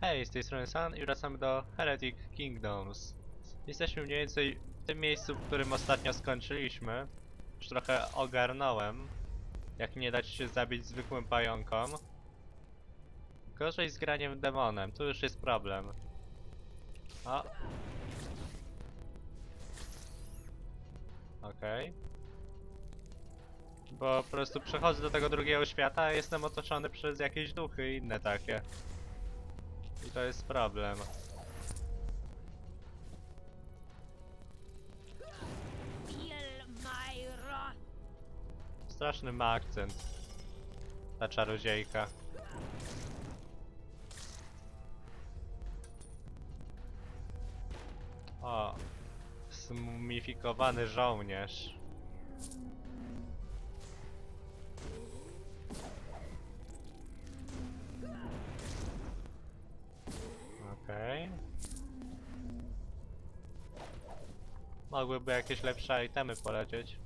Hej, z tej strony San i wracamy do Heretic Kingdoms. Jesteśmy mniej więcej w tym miejscu, w którym ostatnio skończyliśmy. Już trochę ogarnąłem, jak nie dać się zabić zwykłym pająkom. Gorzej z graniem demonem, tu już jest problem. O. Okej. Bo po prostu przechodzę do tego drugiego świata, a jestem otoczony przez jakieś duchy i inne takie. I to jest problem. Feel my wrath. Straszny ma akcent. Ta czarodziejka. O. Zmumifikowany żołnierz. Mogłyby jakieś lepsze itemy polecieć.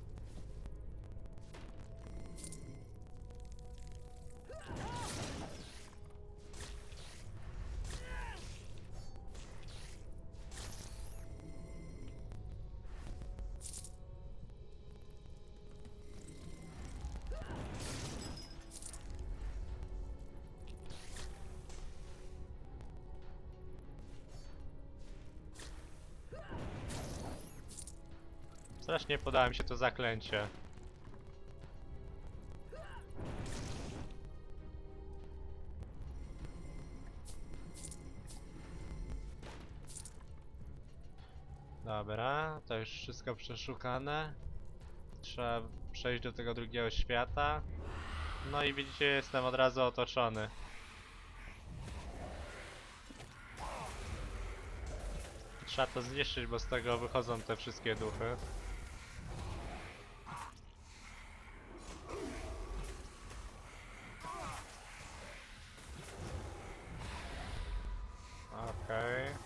Podoba mi się to zaklęcie. Dobra, to już wszystko przeszukane. Trzeba przejść do tego drugiego świata. No i widzicie, jestem od razu otoczony. Trzeba to zniszczyć, bo z tego wychodzą te wszystkie duchy. Okej.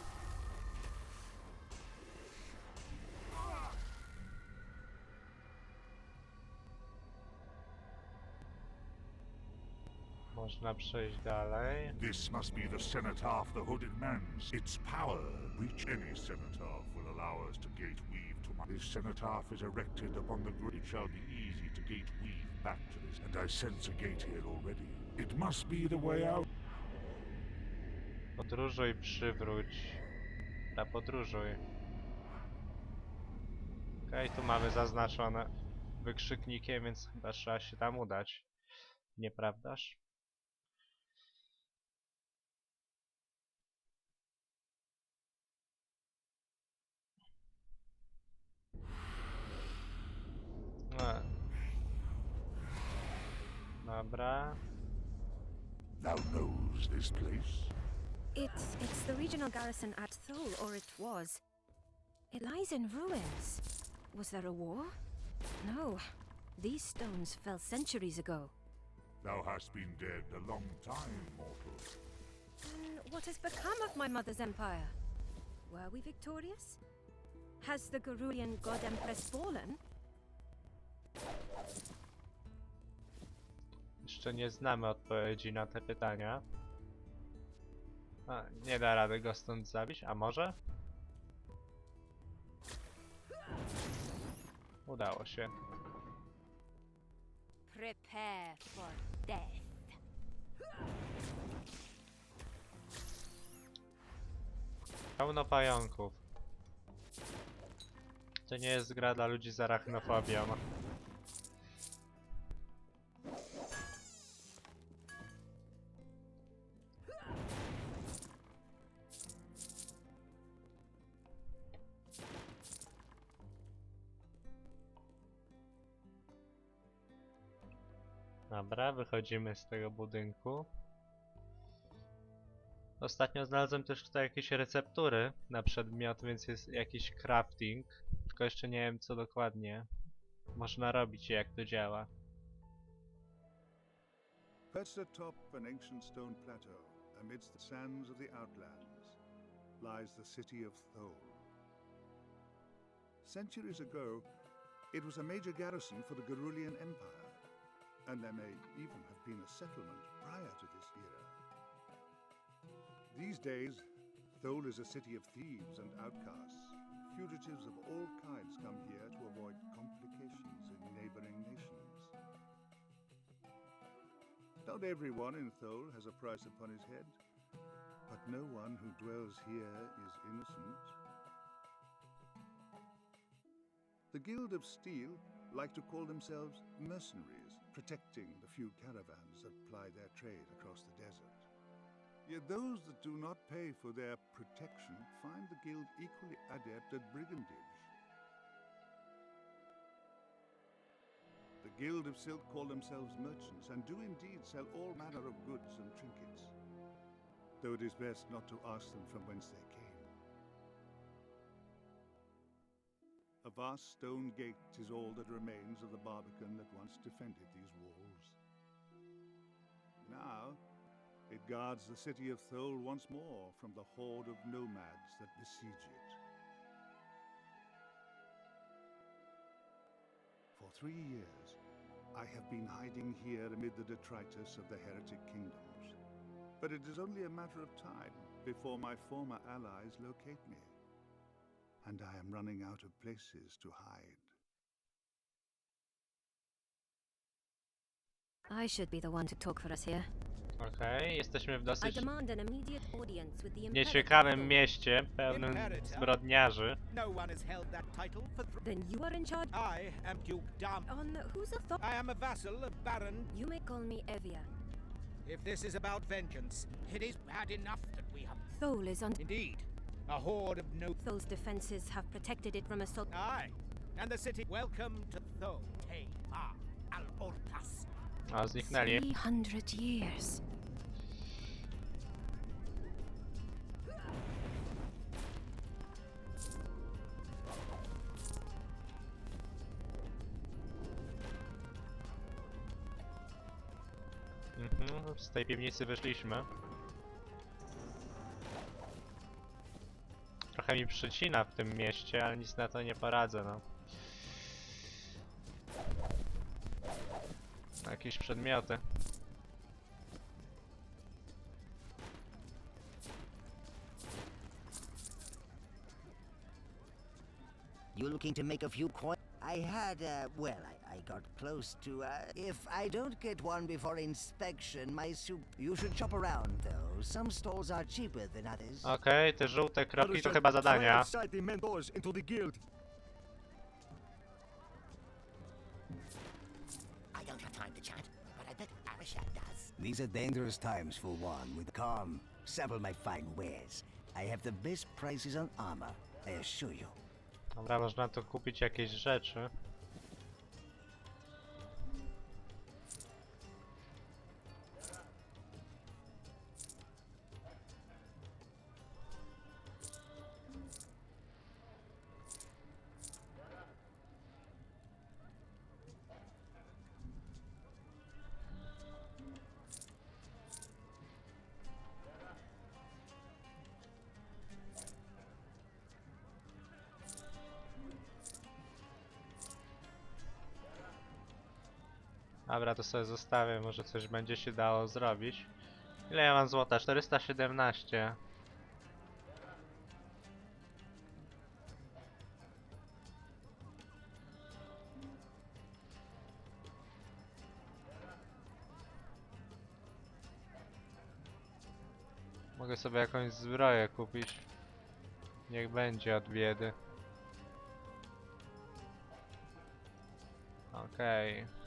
Można przejść dalej. This must be the cenotaph the hooded man's. Its power reach any cenotaph will allow us to gate weave to my. This cenotaph is erected upon the grid. It shall be easy to gate weave back to this. And I sense a gate here already. It must be the way out. Podróżuj, przywróć. Na podróżuj. Okej, tu mamy zaznaczone wykrzyknikiem, więc chyba trzeba się tam udać. Nieprawdaż? E. Dobra. Thou knows this place? It's it's the regional garrison at Thule, or it was. It lies in ruins. Was there a war? No. These stones fell centuries ago. Thou hast been dead a long time, mortal. Then what has become of my mother's empire? Were we victorious? Has the Garulian god empress fallen? Jeszcze nie znamy odpowiedzi na te pytania. A, nie da rady go stąd zabić, a może? Udało się. Prepare for death. Pełno pająków. To nie jest gra dla ludzi z arachnofobią. Dobra, wychodzimy z tego budynku. Ostatnio znalazłem też tutaj jakieś receptury na przedmiot, więc jest jakiś crafting. Tylko jeszcze nie wiem co dokładnie można robić i jak to działa. Perched atop an ancient stone plateau, amidst the sands of the Outlands, lies the city of Thole. Centuries ago, it was a major garrison for the Garulian Empire, and there may even have been a settlement prior to this era. These days, Thole is a city of thieves and outcasts. Fugitives of all kinds come here to avoid complications in neighboring nations. Not everyone in Thole has a price upon his head, but no one who dwells here is innocent. The Guild of Steel like to call themselves mercenaries, protecting the few caravans that ply their trade across the desert. Yet those that do not pay for their protection find the guild equally adept at brigandage. The Guild of Silk call themselves merchants and do indeed sell all manner of goods and trinkets, though it is best not to ask them from whence they came. A vast stone gate is all that remains of the Barbican that once defended these walls. Now, it guards the city of Thole once more from the horde of nomads that besiege it. For three years, I have been hiding here amid the detritus of the heretic kingdoms. But it is only a matter of time before my former allies locate me. And I am running out of places to hide. I should be the one to talk for us here. Okej, jesteśmy w I dosyć demand an immediate audience with the Imperator nieciekawym mieście, pełnym zbrodniarzy. No one has held that title for three. Then you are in charge. I am Duke Dam. On whose authority? I am a vassal of Baron. You may call me Evia. If this is about vengeance, it is bad enough that we have. Thole is on. Indeed, a horde of no. Thole's defenses have protected it from assault. Aye, and the city. Welcome to Thole. Te Ma Al Ortas. O, zniknęli. 300 years. Mhm, z tej piwnicy wyszliśmy. Trochę mi przycina w tym mieście, ale nic na to nie poradzę, no. Jakieś przedmioty. You looking to make a few coins? I had, uh, well, I, I got close to, uh, if I don't get one before inspection, my soup. You should shop around, though. Some stores are cheaper than others. Okej, te żółte kropki to chyba zadania. I don't have time to chat, but I bet Arishad does. These are dangerous times for one. With calm, sample my fine wares. I have the best prices on armor, I assure you. Dobra, można tu kupić jakieś rzeczy. Dobra, to sobie zostawię, może coś będzie się dało zrobić. Ile ja mam złota? 417. Mogę sobie jakąś zbroję kupić. Niech będzie od biedy. Okej.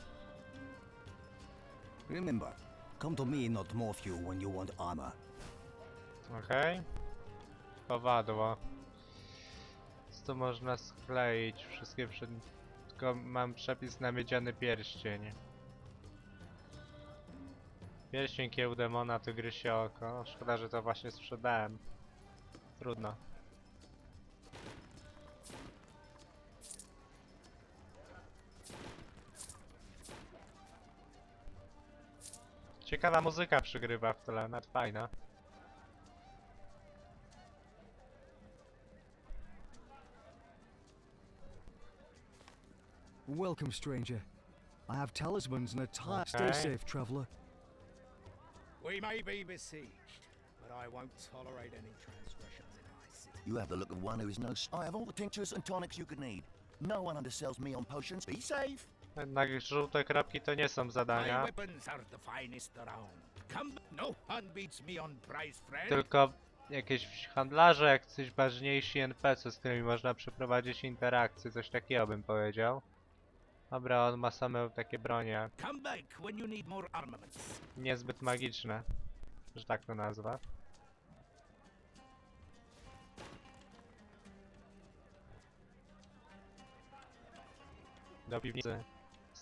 Remember, come to me, not Morphew, when you want armor. Okej. Kowadło. Co tu można skleić? Wszystkie przed... Tylko mam przepis na miedziany pierścień. Pierścień kieł demona, to gryzie oko. Szkoda, że to właśnie sprzedałem. Trudno. Ciekawa muzyka przygrywa w tle, nawet fajna. Welcome, stranger. I have talismans and a tie. Okay. Stay safe, traveler. We may be besieged, but I won't tolerate any transgressions in my city. You have the look of one who is no. I have all the tinctures and tonics you could need. No one undersells me on potions. Be safe. Jednak żółte kropki to nie są zadania, no tylko jakieś handlarze, jak coś ważniejsi NPC, z którymi można przeprowadzić interakcje, coś takiego bym powiedział. Dobra, on ma same takie bronie, niezbyt magiczne, że tak to nazwa. Do piwnicy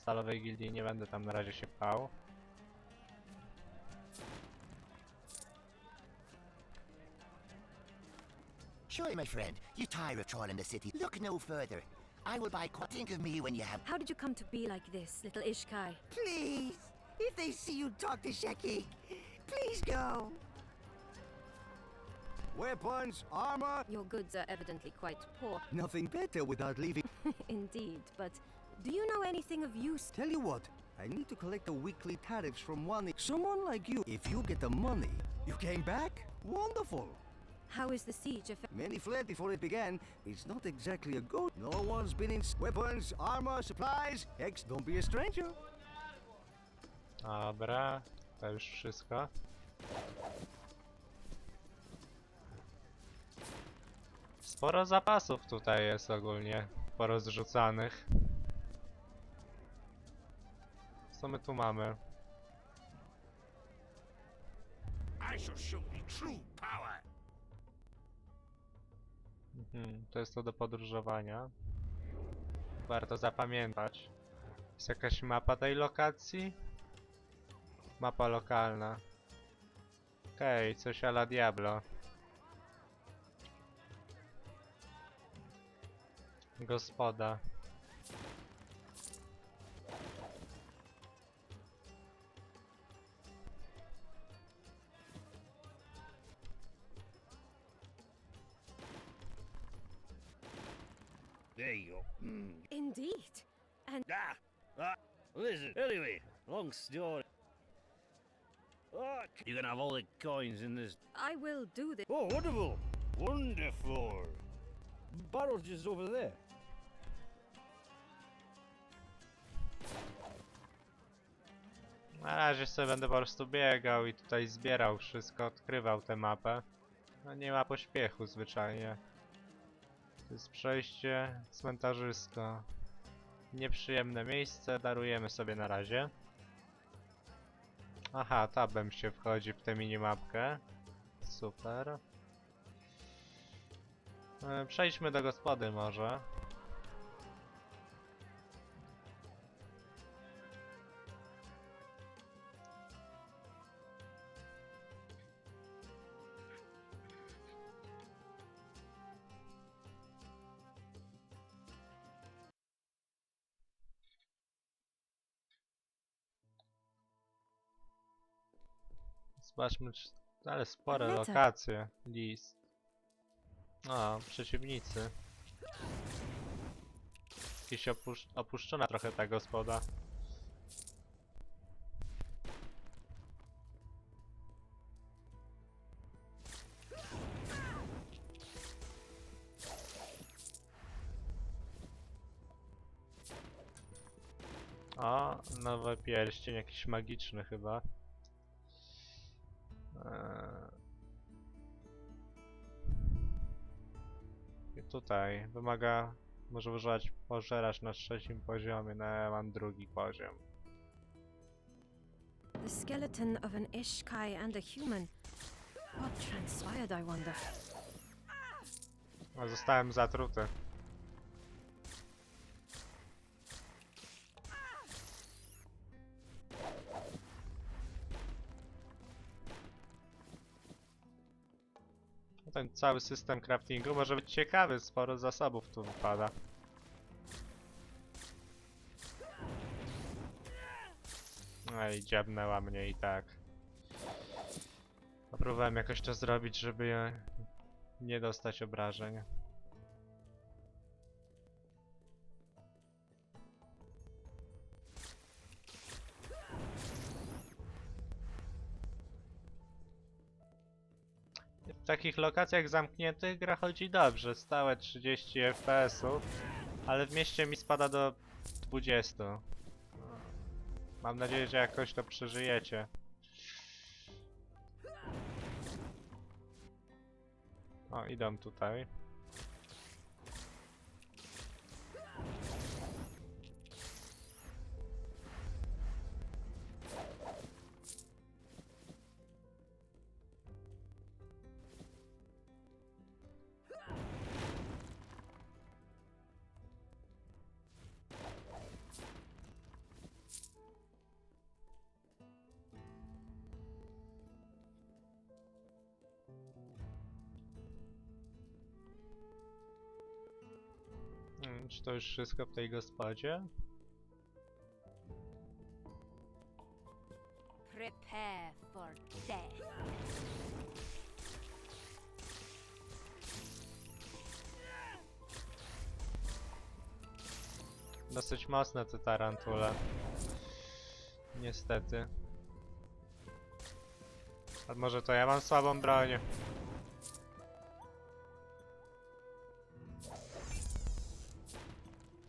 Stalowej Gildii nie będę tam na razie się pchał. Sure, my friend. You tire of trawling the city. Look no further. I will buy. qu- Think of me when you have. How did you come to be like this, little Ishkai? Please, if they see you talk to Sheki, please go. Weapons, armor, Your goods are evidently quite poor. nothing better without leaving. Indeed, but do you know anything of use? Tell you what, I need to collect the weekly tariffs from one. Someone like you. If you get the money, you came back? Wonderful. How is the siege effect? Many fled before it began. It's not exactly a go. No one's been in weapons, armor, supplies. Hex, don't be a stranger. Dobra, to już wszystko. Sporo zapasów tutaj jest ogólnie porozrzucanych. Co my tu mamy? Mhm, to jest to do podróżowania. Warto zapamiętać. Jest jakaś mapa tej lokacji? Mapa lokalna. Okej, coś ala Diablo. Gospoda. There you go. Mm. Indeed. And Ah, ah, listen. Anyway, long story. Oh, you can have all the coins in this. I will do this. Oh, wonderful, wonderful. Barrel's just over there. Na razie sobie będę po prostu biegał i tutaj zbierał wszystko, odkrywał tę mapę. No nie ma pośpiechu zwyczajnie. To jest przejście cmentarzysko. Nieprzyjemne miejsce, darujemy sobie na razie. Aha, tabem się wchodzi w tę minimapkę. Super. E, Przejdźmy do gospody może. Zobaczmy, czy... Ale spore Lecę. lokacje. List. O, przeciwnicy. Jakiś opusz... opuszczona trochę ta gospoda. O, nowy pierścień, jakiś magiczny chyba. Tutaj wymaga, może używać pożeracz na trzecim poziomie, no ja mam drugi poziom. The skeleton of an Ishkai and a human. What transpired, I wonder? Zostałem zatruty. Ten cały system craftingu może być ciekawy, sporo zasobów tu wypada. No i dziabnęła mnie i tak. Próbowałem jakoś to zrobić, żeby nie dostać obrażeń. Takich lokacjach zamkniętych gra chodzi dobrze, stałe 30 FPS-ów, ale w mieście mi spada do 20. Mam nadzieję, że jakoś to przeżyjecie. O, idą tutaj. Czy to już wszystko w tej gospodzie? Prepare for death. Dosyć mocne te tarantule. Niestety. A może to ja mam słabą broń?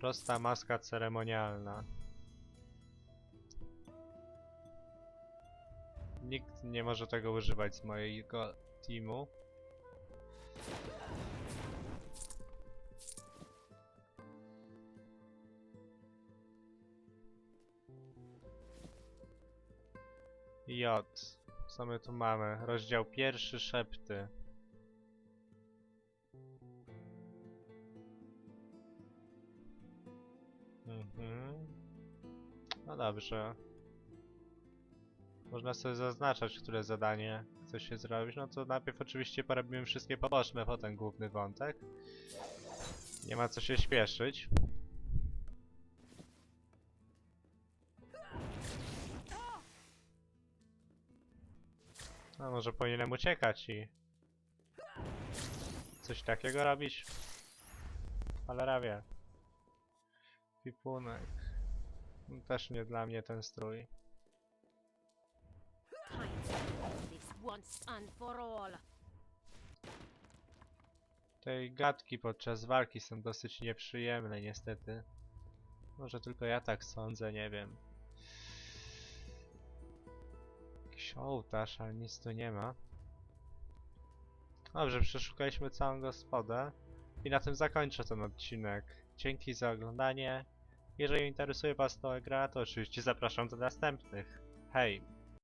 Prosta maska ceremonialna. Nikt nie może tego używać z mojego teamu. J. Co my tu mamy? Rozdział pierwszy szepty. Mhm. No dobrze. Można sobie zaznaczać, które zadanie chce się zrobić. No to najpierw oczywiście porobimy wszystkie poboczne, potem główny wątek. Nie ma co się śpieszyć. No może powinienem uciekać i... Coś takiego robić? Cholera wie. Pipunek. No, Też nie dla mnie ten strój. Time to end this once and for all. Te gadki podczas walki są dosyć nieprzyjemne niestety. Może tylko ja tak sądzę, nie wiem. Jakiś ołtarz, ale nic tu nie ma. Dobrze, przeszukaliśmy całą gospodę. I na tym zakończę ten odcinek. Dzięki za oglądanie. Jeżeli interesuje Was ta gra, to oczywiście zapraszam do następnych. Hej!